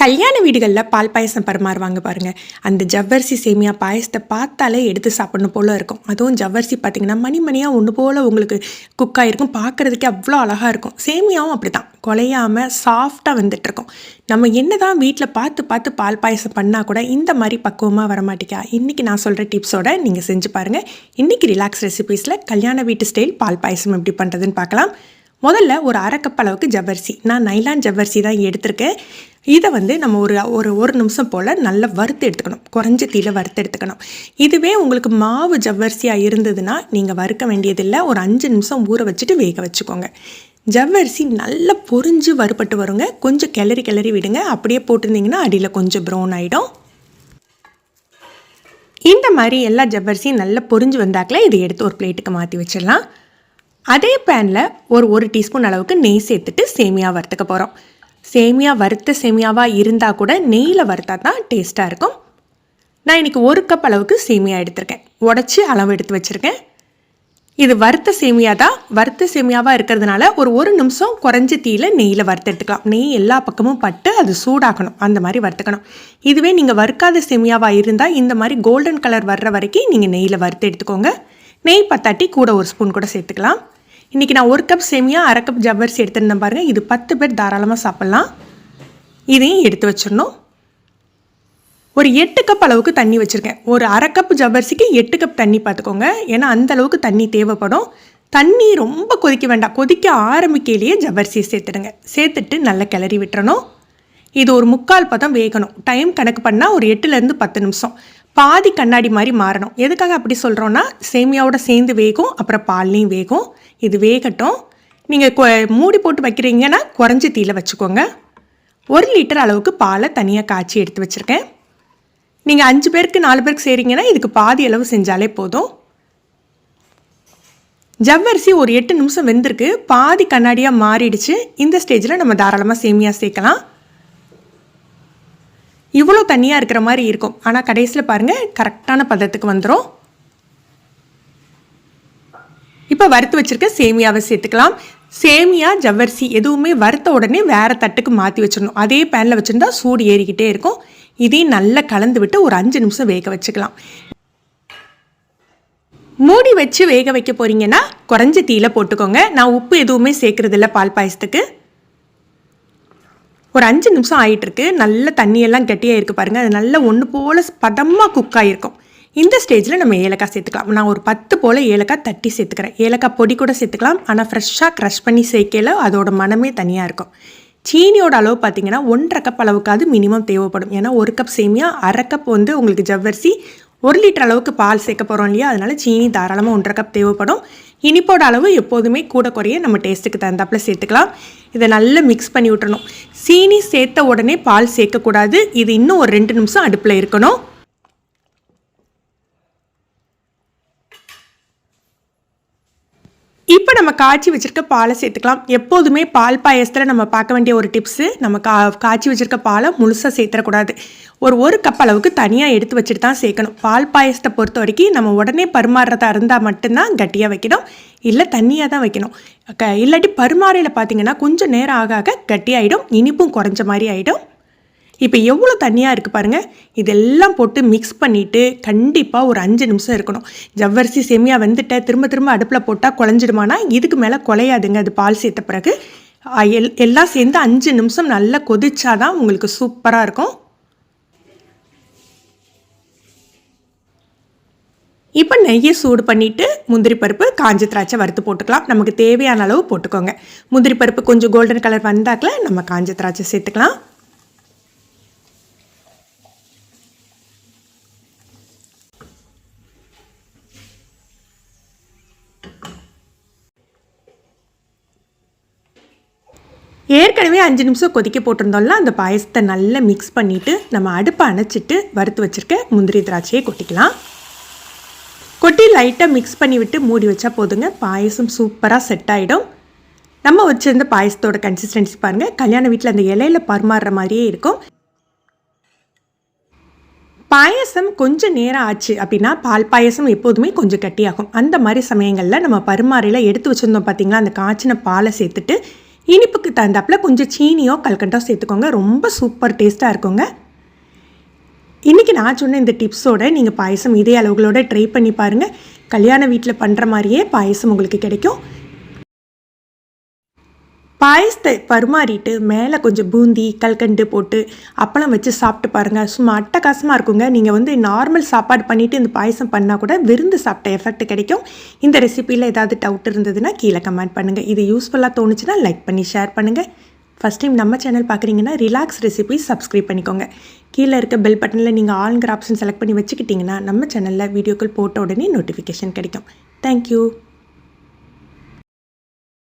கல்யாண வீடுகளில் பால் பாயசம் பரிமாறுவாங்க பாருங்கள் அந்த ஜவ்வரிசி சேமியா பாயசத்தை பார்த்தாலே எடுத்து சாப்பிடணும் போல் இருக்கும். அதுவும் ஜவ்வரிசி பார்த்தீங்கன்னா மணி மணியாக ஒன்று போல் உங்களுக்கு குக் ஆகிருக்கும் பார்க்குறதுக்கே அவ்வளோ அழகாக இருக்கும். சேமியாவும் அப்படி தான் குலையாமல் சாஃப்டாக வந்துட்டுருக்கும். நம்ம என்ன தான் வீட்டில் பார்த்து பார்த்து பால் பாயசம் பண்ணால் கூட இந்த மாதிரி பக்குவமாக வரமாட்டேக்கா. இன்றைக்கி நான் சொல்கிற டிப்ஸோட நீங்கள் செஞ்சு பாருங்கள் இன்றைக்கி ரிலாக்ஸ் ரெசிபீஸில் கல்யாண வீட்டு ஸ்டைல் பால் பாயசம் எப்படி பண்ணுறதுன்னு பார்க்கலாம். முதல்ல ஒரு அரை கப் அளவுக்கு ஜவ்வரிசி. நான் நைலான் ஜவ்வரிசி தான் எடுத்திருக்கேன். இதை வந்து நம்ம ஒரு ஒரு ஒரு நிமிஷம் போல் நல்லா வறுத்து எடுத்துக்கணும். குறைஞ்ச தீயில வறுத்து எடுத்துக்கணும். இதுவே உங்களுக்கு மாவு ஜவ்வரிசியாக இருந்ததுன்னா நீங்கள் வறுக்க வேண்டியதில்லை. ஒரு அஞ்சு நிமிஷம் ஊற வச்சுட்டு வேக வச்சுக்கோங்க. ஜவ்வரிசி நல்லா பொரிஞ்சு வறுபட்டு வருங்க. கொஞ்சம் கிளறி கிளறி விடுங்க. அப்படியே போட்டிருந்தீங்கன்னா அடியில் கொஞ்சம் ப்ரௌன் ஆகிடும் இந்த மாதிரி எல்லா ஜவ்வரிசியும் நல்லா பொரிஞ்சு வந்தாக்கில் இதை எடுத்து ஒரு பிளேட்டுக்கு மாற்றி வச்சிடலாம். அதே பேனில் ஒரு ஒரு டீஸ்பூன் அளவுக்கு நெய் சேர்த்துட்டு சேமியா வறுத்துக்க போகிறோம் சேமியா வறுத்த சேமியாவாக இருந்தால் கூட நெய்யில் வறுத்தா தான் டேஸ்ட்டாக இருக்கும். நான் இன்றைக்கி ஒரு கப் அளவுக்கு சேமியா எடுத்திருக்கேன். உடச்சி அளவு எடுத்து வச்சுருக்கேன். இது வறுத்த சேமியா தான். வறுத்த சேமியாவாக இருக்கிறதுனால ஒரு ஒரு நிமிஷம் குறைஞ்ச தீயில் நெய்யில் வறுத்து எடுத்துக்கலாம். நெய் எல்லா பக்கமும் பட்டு அது சூடாகணும். அந்த மாதிரி வறுத்துக்கணும். இதுவே நீங்கள் வறுக்காத சேமியாவாக இருந்தால் இந்த மாதிரி கோல்டன் கலர் வர்ற வரைக்கும் நீங்கள் நெய்யில் வறுத்து எடுத்துக்கோங்க. நெய் பத்தாட்டி கூட ஒரு ஸ்பூன் கூட சேர்த்துக்கலாம். இன்றைக்கி நான் ஒரு கப் சேமியா அரை கப் ஜவ்வரிசி எடுத்துருந்தேன் பாருங்கள் இது பத்து பேர் தாராளமாக சாப்பிட்லாம். இதையும் எடுத்து வச்சிடணும். ஒரு எட்டு கப் அளவுக்கு தண்ணி வச்சுருக்கேன். ஒரு அரை கப் ஜவ்வரிசிக்கு எட்டு கப் தண்ணி பார்த்துக்கோங்க. ஏன்னா அந்த அளவுக்கு தண்ணி தேவைப்படும். தண்ணி ரொம்ப கொதிக்க வேண்டாம். கொதிக்க ஆரம்பிக்கையிலேயே ஜவ்வரிசியை சேர்த்துடுங்க. சேர்த்துட்டு நல்லா கிளறி விட்டுறணும். இது ஒரு முக்கால் பதம் வேகணும். டைம் கணக்கு பண்ணால் ஒரு எட்டுலேருந்து பத்து நிமிஷம். பாதி கண்ணாடி மாதிரி மாறணும். எதுக்காக அப்படி சொல்கிறோன்னா சேமியாவோட சேர்ந்து வேகும் அப்புறம் பால்லையும் வேகும். இது வேகட்டும். நீங்கள் மூடி போட்டு வைக்கிறீங்கன்னா குறைஞ்ச தீயில் வச்சுக்கோங்க. ஒரு லிட்டர் அளவுக்கு பாலை தனியாக காய்ச்சி எடுத்து வச்சுருக்கேன். நீங்கள் அஞ்சு பேருக்கு நாலு பேருக்கு செய்கிறீங்கன்னா இதுக்கு பாதி அளவு செஞ்சாலே போதும். ஜவ்வரிசி ஒரு எட்டு நிமிஷம் வெந்திருக்கு. பாதி கண்ணாடியாக மாறிடுச்சு. இந்த ஸ்டேஜில் நம்ம தாராளமாக சேமியா சேர்க்கலாம். இவ்வளோ தண்ணியாக இருக்கிற மாதிரி இருக்கும். ஆனால் கடைசியில் பாருங்கள் கரெக்டான பதத்துக்கு வந்துடும் இப்போ வறுத்து வச்சுருக்க சேமியாவை சேர்த்துக்கலாம். சேமியா ஜவ்வரிசி எதுவுமே வறுத்த உடனே வேறு தட்டுக்கு மாற்றி வச்சிடணும். அதே பேனில் வச்சுருந்தா சூடு ஏறிக்கிட்டே இருக்கும். இதையும் நல்லா கலந்து விட்டு ஒரு அஞ்சு நிமிஷம் வேக வச்சுக்கலாம். மூடி வச்சு வேக வைக்க போகிறீங்கன்னா குறைஞ்ச தீயில் போட்டுக்கோங்க. நான் உப்பு எதுவுமே சேர்க்குறதில்ல பால் பாயசத்துக்கு. ஒரு அஞ்சு நிமிஷம் ஆகிட்டுருக்கு நல்ல தண்ணியெல்லாம் கெட்டியாக இருக்குது பாருங்கள் அது நல்லா ஒன்று போல் பதமாக குக் ஆகிருக்கும் இந்த ஸ்டேஜில் நம்ம ஏலக்காய் சேர்த்துக்கலாம். நான் ஒரு பத்து போல் ஏலக்காய் தட்டி சேர்த்துக்கிறேன். ஏலக்காய் பொடி கூட சேர்த்துக்கலாம். ஆனால் ஃப்ரெஷ்ஷாக க்ரஷ் பண்ணி சேர்க்கல அதோட மனமே தனியாக இருக்கும். சீனியோட அளவு பார்த்தீங்கன்னா ஒன்றரை கப் அளவுக்காவது மினிமம் தேவைப்படும். ஏன்னா ஒரு கப் சேமியா அரை கப் வந்து உங்களுக்கு ஜவ்வரிசி ஒரு லிட்டர் அளவுக்கு பால் சேர்க்க போகிறோம் இல்லையா? அதனால் சீனி தாராளமாக ஒன்றரை கப் தேவைப்படும். இனிப்போட அளவு எப்போதுமே கூட குறைய நம்ம டேஸ்ட்டுக்கு தகுந்தாப்பில் சேர்த்துக்கலாம். இதை நல்லா மிக்ஸ் பண்ணி விட்டுறணும். சீனி சேர்த்த உடனே பால் சேர்க்கக்கூடாது. இது இன்னும் ஒரு ரெண்டு நிமிஷம் அடுப்பில் இருக்கணும். இப்போ நம்ம காய்ச்சி வச்சுருக்க பாலை சேர்த்துக்கலாம். எப்போதுமே பால் பாயசத்தில் நம்ம பார்க்க வேண்டிய ஒரு டிப்ஸு நம்ம கா காய்ச்சி வச்சுருக்க பாலை முழுசாக சேர்த்துடக்கூடாது. ஒரு ஒரு கப் அளவுக்கு தனியாக எடுத்து வச்சுட்டு தான் சேர்க்கணும். பால் பாயசத்தை பொறுத்த வரைக்கும் நம்ம உடனே பரிமாறுறதா இருந்தால் மட்டும்தான் கட்டியாக வைக்கணும். இல்லை தண்ணியாக தான் வைக்கணும். க இல்லாட்டி பரிமாறையில் பார்த்தீங்கன்னா கொஞ்சம் நேரம் ஆக ஆக கட்டியாயிடும். இனிப்பும் குறைஞ்ச மாதிரி ஆகிடும் இப்போ எவ்வளோ தண்ணியாக இருக்குது பாருங்கள் இதெல்லாம் போட்டு மிக்ஸ் பண்ணிவிட்டு கண்டிப்பாக ஒரு அஞ்சு நிமிஷம் இருக்கணும். ஜவ்வரிசி செமியாக வந்துட்ட திரும்ப திரும்ப அடுப்பில் போட்டால் குழஞ்சிடுமானா? இதுக்கு மேலே குலையாதுங்க அது பால் சேர்த்த பிறகு. எல் எல்லாம் சேர்ந்து அஞ்சு நிமிஷம் நல்லா கொதிச்சாதான் உங்களுக்கு சூப்பராக இருக்கும். இப்போ நெய்யை சூடு பண்ணிவிட்டு முந்திரி பருப்பு காஞ்ச திராட்சை வறுத்து போட்டுக்கலாம். நமக்கு தேவையான அளவு போட்டுக்கோங்க. முந்திரி பருப்பு கொஞ்சம் கோல்டன் கலர் வந்தாக்கில் நம்ம காஞ்ச திராட்சை சேர்த்துக்கலாம். ஏற்கனவே அஞ்சு நிமிஷம் கொதிக்க போட்டிருந்தோம்ல அந்த பாயசத்தை நல்லா மிக்ஸ் பண்ணிவிட்டு நம்ம அடுப்பை அணைச்சிட்டு வறுத்து வச்சுருக்க முந்திரி திராட்சையை கொட்டிக்கலாம். கொட்டி லைட்டாக மிக்ஸ் பண்ணி விட்டு மூடி வச்சா போதுங்க. பாயசம் சூப்பராக செட் ஆகிடும் நம்ம வச்சுருந்த பாயசத்தோட கன்சிஸ்டன்சி பாருங்கள் கல்யாண வீட்டில் அந்த இலையில பரிமாறுற மாதிரியே இருக்கும். பாயசம் கொஞ்சம் நேரம் ஆச்சு அப்படின்னா பால் பாயசம் எப்போதுமே கொஞ்சம் கட்டியாகும். அந்த மாதிரி சமயங்களில் நம்ம பரிமாறையில் எடுத்து வச்சுருந்தோம் பார்த்திங்களா அந்த காய்ச்சின பாலை சேர்த்துட்டு இனிப்புக்கு தகுந்தாப்புல கொஞ்சம் சீனியோ கல்கண்டோ சேர்த்துக்கோங்க. ரொம்ப சூப்பர் டேஸ்ட்டாக இருக்குங்க. இன்றைக்கி நான் சொன்ன இந்த டிப்ஸோட நீங்கள் பாயசம் இதே அளவுகளோட ட்ரை பண்ணி பாருங்கள் கல்யாண வீட்டில் பண்ணுற மாதிரியே பாயசம் உங்களுக்கு கிடைக்கும். பாயசத்தை பரிமாறிட்டு மேலே கொஞ்சம் பூந்தி கல்கண்டு போட்டு அப்பளம் வச்சு சாப்பிட்டு பாருங்கள் சும்மா அட்டகாசமாக இருக்குங்க. நீங்கள் வந்து நார்மல் சாப்பாடு பண்ணிவிட்டு இந்த பாயசம் பண்ணால் கூட விருந்து சாப்பிட்ட எஃபெக்ட் கிடைக்கும். இந்த ரெசிப்பியில் ஏதாவது டவுட் இருந்ததுன்னா கீழே கமெண்ட் பண்ணுங்கள் இது யூஸ்ஃபுல்லாக தோணுச்சுன்னா லைக் பண்ணி ஷேர் பண்ணுங்கள் ஃபஸ்ட் டைம் நம்ம சேனல் பார்க்குறீங்கன்னா ரிலாக்ஸ் ரெசிபி சப்ஸ்கிரைப் பண்ணிக்கோங்க. கீழே இருக்க பெல் பட்டனில் நீங்கள் ஆளுங்கிற ஆப்ஷன் செலக்ட் பண்ணி வச்சுக்கிட்டிங்கன்னா நம்ம சேனலில் வீடியோக்கள் போட்ட உடனே நோட்டிஃபிகேஷன் கிடைக்கும். தேங்க்யூ